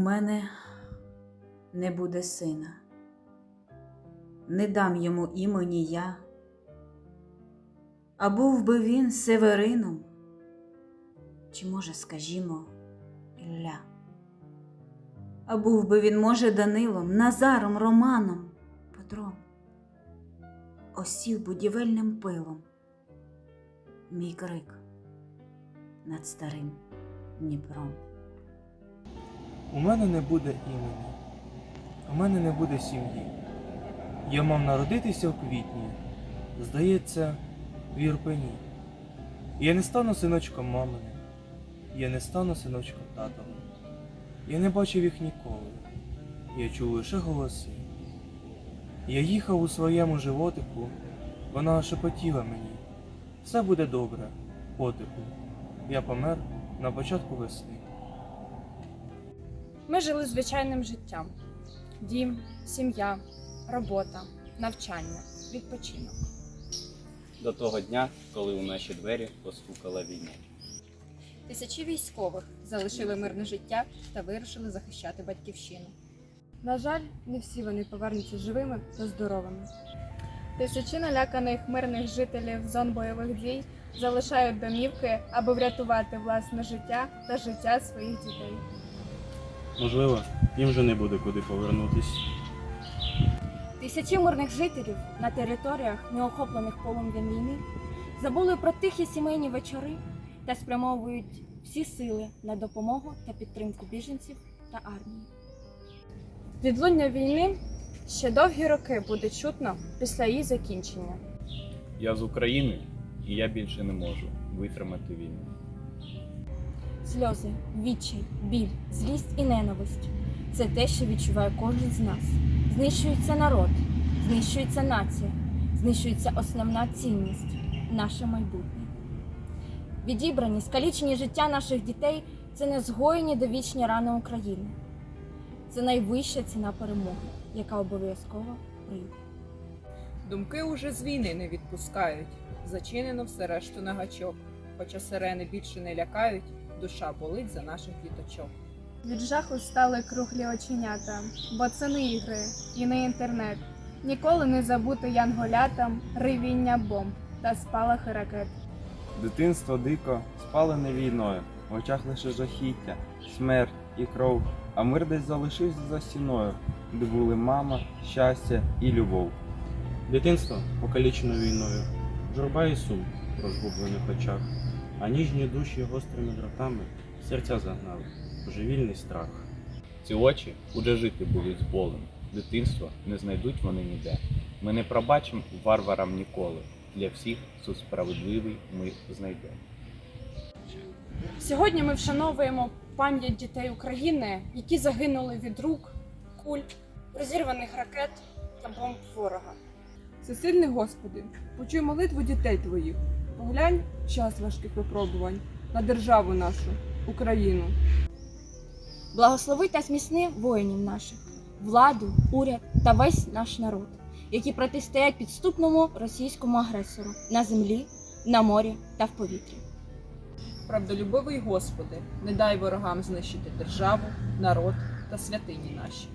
мене не буде сина, не дам йому імені я, а був би він Северином, чи, може, скажімо, Ілля. А був би він, може, Данилом, Назаром, Романом, Петром, осів будівельним пилом, мій крик над старим Дніпром. У мене не буде імені, у мене не буде сім'ї. Я мав народитися в квітні, здається, в Ірпені. Я не стану синочком мамини, я не стану синочком татовим. Я не бачив їх ніколи, я чув лише голоси. Я їхав у своєму животику, вона шепотіла мені. Все буде добре, котику. Я помер на початку весни. Ми жили звичайним життям: дім, сім'я, робота, навчання, відпочинок. до того дня, коли у наші двері постукала війна. Тисячі військових залишили мирне життя та вирушили захищати батьківщину. На жаль, не всі вони повернуться живими та здоровими. Тисячі наляканих мирних жителів зон бойових дій залишають домівки, аби врятувати власне життя та життя своїх дітей. Можливо, їм вже не буде куди повернутись. Тисячі мирних жителів на територіях, неохоплених полум'ям війни, забули про тихі сімейні вечори та спрямовують всі сили на допомогу та підтримку біженців та армії. Відлуння війни ще довгі роки буде чутно після її закінчення. Я з України, і я більше не можу витримати війну. Сльози, відчай, біль, злість і ненависть це те, що відчуває кожен з нас. Знищується народ, знищується нація, знищується основна цінність наше майбутнє. Відібрані, скалічені життя наших дітей це не згоєні довічні рани України. Це найвища ціна перемоги, яка обов'язково прийде. Думки уже з війни не відпускають. Зачинено все решту на гачок. Хоча сирени більше не лякають, душа болить за наших діточок. Від жаху стали круглі оченята, бо це не ігри і не інтернет. Ніколи не забути янголятам ревіння бомб та спалахи ракет. Дитинство дико, спалене війною, в очах лише жахіття, смерть і кров, а мир десь залишився за стіною, де були мама, щастя і любов. Дитинство покалічено війною, журба і сум в розгублених очах, а ніжні душі гострими дротами в серця загнали, божевільний страх. Ці очі уже жити будуть з болем. Дитинства не знайдуть вони ніде. Ми не пробачимо варварам ніколи. Для всіх суд справедливий ми знайдемо. Сьогодні ми вшановуємо пам'ять дітей України, які загинули від рук, куль, розірваних ракет та бомб ворога. Всесильний Господи, почуй молитву дітей твоїх. Поглянь час важких випробувань на державу нашу, Україну. Благослови та зміцни воїнів наших, владу, уряд та весь наш народ, які протистоять підступному російському агресору на землі, на морі та в повітрі. Правдолюбивий Господи, не дай ворогам знищити державу, народ та святині наші.